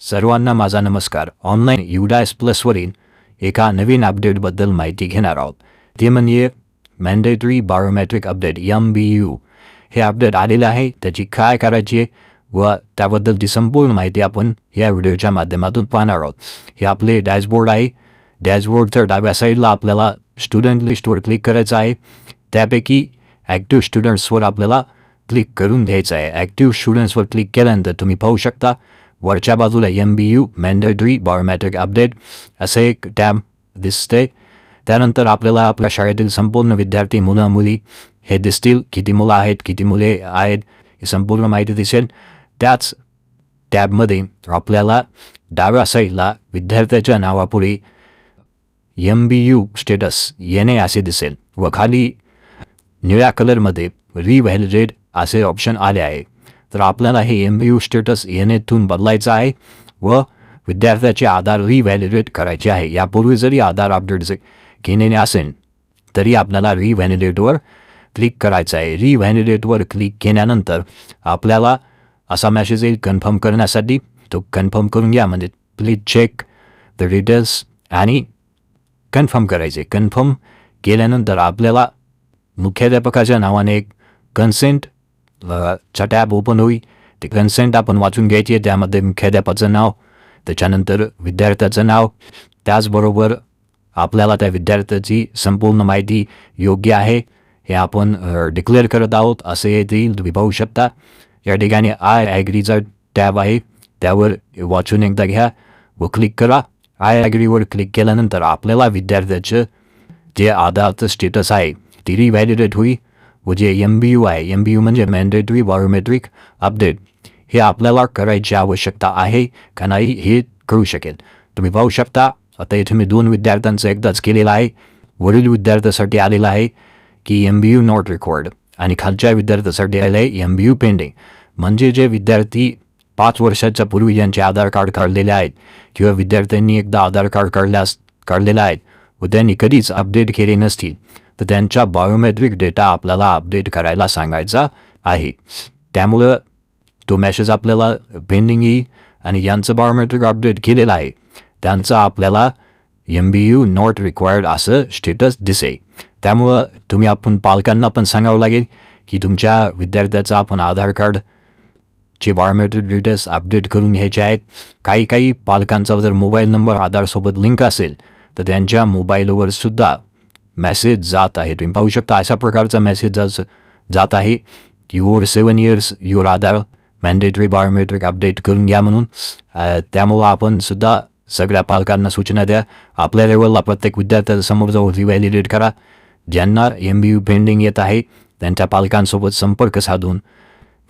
सर्वांना माझा नमस्कार. ऑनलाईन युडायस प्लसवरील एका नवीन अपडेटबद्दल माहिती घेणार आहोत. ते म्हणजे mandatory biometric update M B U हे अपडेट आलेलं आहे. त्याची काय करायची आहे व त्याबद्दलची संपूर्ण माहिती आपण या व्हिडिओच्या माध्यमातून पाहणार आहोत. हे आपले डॅशबोर्ड आहे. डॅशबोर्डच्या डाव्या साईडला आपल्याला स्टुडंट लिस्टवर क्लिक करायचं आहे. त्यापैकी ॲक्टिव्ह स्टुडंट्सवर आपल्याला क्लिक करून घ्यायचं आहे. ॲक्टिव्ह स्टुडंट्सवर क्लिक केल्यानंतर तुम्ही पाहू शकता वरच्या बाजूला M B U mandatory biometric update असे एक टॅब दिसते त्यानंतर आपल्याला आपल्या शाळेतील संपूर्ण विद्यार्थी मुलं मुली हे दिसतील. किती मुलं आहेत किती मुले आहेत ही संपूर्ण माहिती दिसेल. त्याच टॅबमध्ये आपल्याला डाव्या साईडला विद्यार्थ्याच्या नावापुढे एम बी यू स्टेटस येणे असे दिसेल व खाली निळ्या कलरमध्ये रिव्हॅलिडेट असे ऑप्शन आले आहे. तर आपल्याला हे एम बी यू स्टेटस येणेतून बदलायचं आहे व विद्यार्थ्याचे आधार रिव्हॅल्युएट करायचे आहे यापूर्वी जरी आधार अपडेट केलेले असेल तरी आपल्याला रिव्हॅलिडेटवर क्लिक करायचं आहे रिव्हॅलिडेटवर क्लिक केल्यानंतर आपल्याला असा मॅसेज येईल कन्फर्म करण्यासाठी तो कन्फर्म करून घ्या म्हणजे प्लीज चेक द डिटेल्स आणि कन्फर्म करायचे कन्फर्म केल्यानंतर आपल्याला मुख्याध्यापकाच्या नावाने एक कन्सेंट चा टॅब ओपन होई ते कन्सेंट आपण वाचून घ्यायची आहे त्यामध्ये मुख्याध्यापाचं नाव त्याच्यानंतर विद्यार्थ्याचं नाव त्याचबरोबर आपल्याला त्या विद्यार्थ्याची संपूर्ण माहिती योग्य आहे हे आपण डिक्लेअर करत आहोत असे ते तुम्ही पाहू शकता या ठिकाणी आय ॲग्रीचा टॅब आहे त्यावर वाचून एकदा घ्या व क्लिक करा आय ॲग्रीवर क्लिक केल्यानंतर आपल्याला विद्यार्थ्याचं जे आधारचं स्टेटस आहे ती रिव्हॅलिडेट होईल व जे एम बी यू आहे एम बी यू म्हणजे मॅन्डेटरी बायोमेट्रिक अपडेट हे आपल्याला करायची आवश्यकता आहे का नाही हे करू शकेल. तुम्ही पाहू शकता. आता इथे मी दोन विद्यार्थ्यांचं एकदाच केलेलं आहे. वरील विद्यार्थ्यासाठी आलेलं आहे की M B U not record आणि खालच्या विद्यार्थ्यासाठी आलं आहे एम बी यू पेंडिंग म्हणजे जे विद्यार्थी पाच वर्षाच्या पूर्वी ज्यांचे आधार कार्ड काढलेले आहेत किंवा विद्यार्थ्यांनी एकदा आधार कार्ड काढल्यास काढलेलं आहेत व त्यांनी कधीच अपडेट केले नसतील. तर त्यांच्या बायोमेट्रिक डेटा आपल्याला अपडेट करायला सांगायचा आहे. त्यामुळं तो मेसेज आपल्याला पेंडिंग येईल आणि यांचं बायोमेट्रिक अपडेट केलेलं आहे. त्यांचं आपल्याला M B U not required असं स्टेटस दिसेल. त्यामुळं तुम्ही आपण पालकांना पण सांगावं लागेल की तुमच्या विद्यार्थ्याचं आपण आधार कार्ड चे बायोमेट्रिक डिटेल्स अपडेट करून घ्यायचे आहेत. काही काही पालकांचा जर मोबाईल नंबर आधारसोबत लिंक असेल तर त्यांच्या मोबाईलवर सुद्धा मेसेज जात आहे. तुम्ही पाहू शकता अशा प्रकारचा मेसेज जात आहे. Your seven years your Aadhaar mandatory biometric update करून घ्या म्हणून. त्यामुळं आपण सुद्धा सगळ्या पालकांना सूचना द्या. आपल्या लेवलला प्रत्येक विद्यार्थ्यासमोर जाऊन रिव्हॅलिडेट करा. ज्यांना एम बी यू पेंडिंग येत आहे त्यांच्या पालकांसोबत संपर्क साधून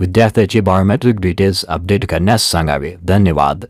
विद्यार्थ्याचे बायोमेट्रिक डिटेल्स अपडेट करण्यास सांगावे. धन्यवाद.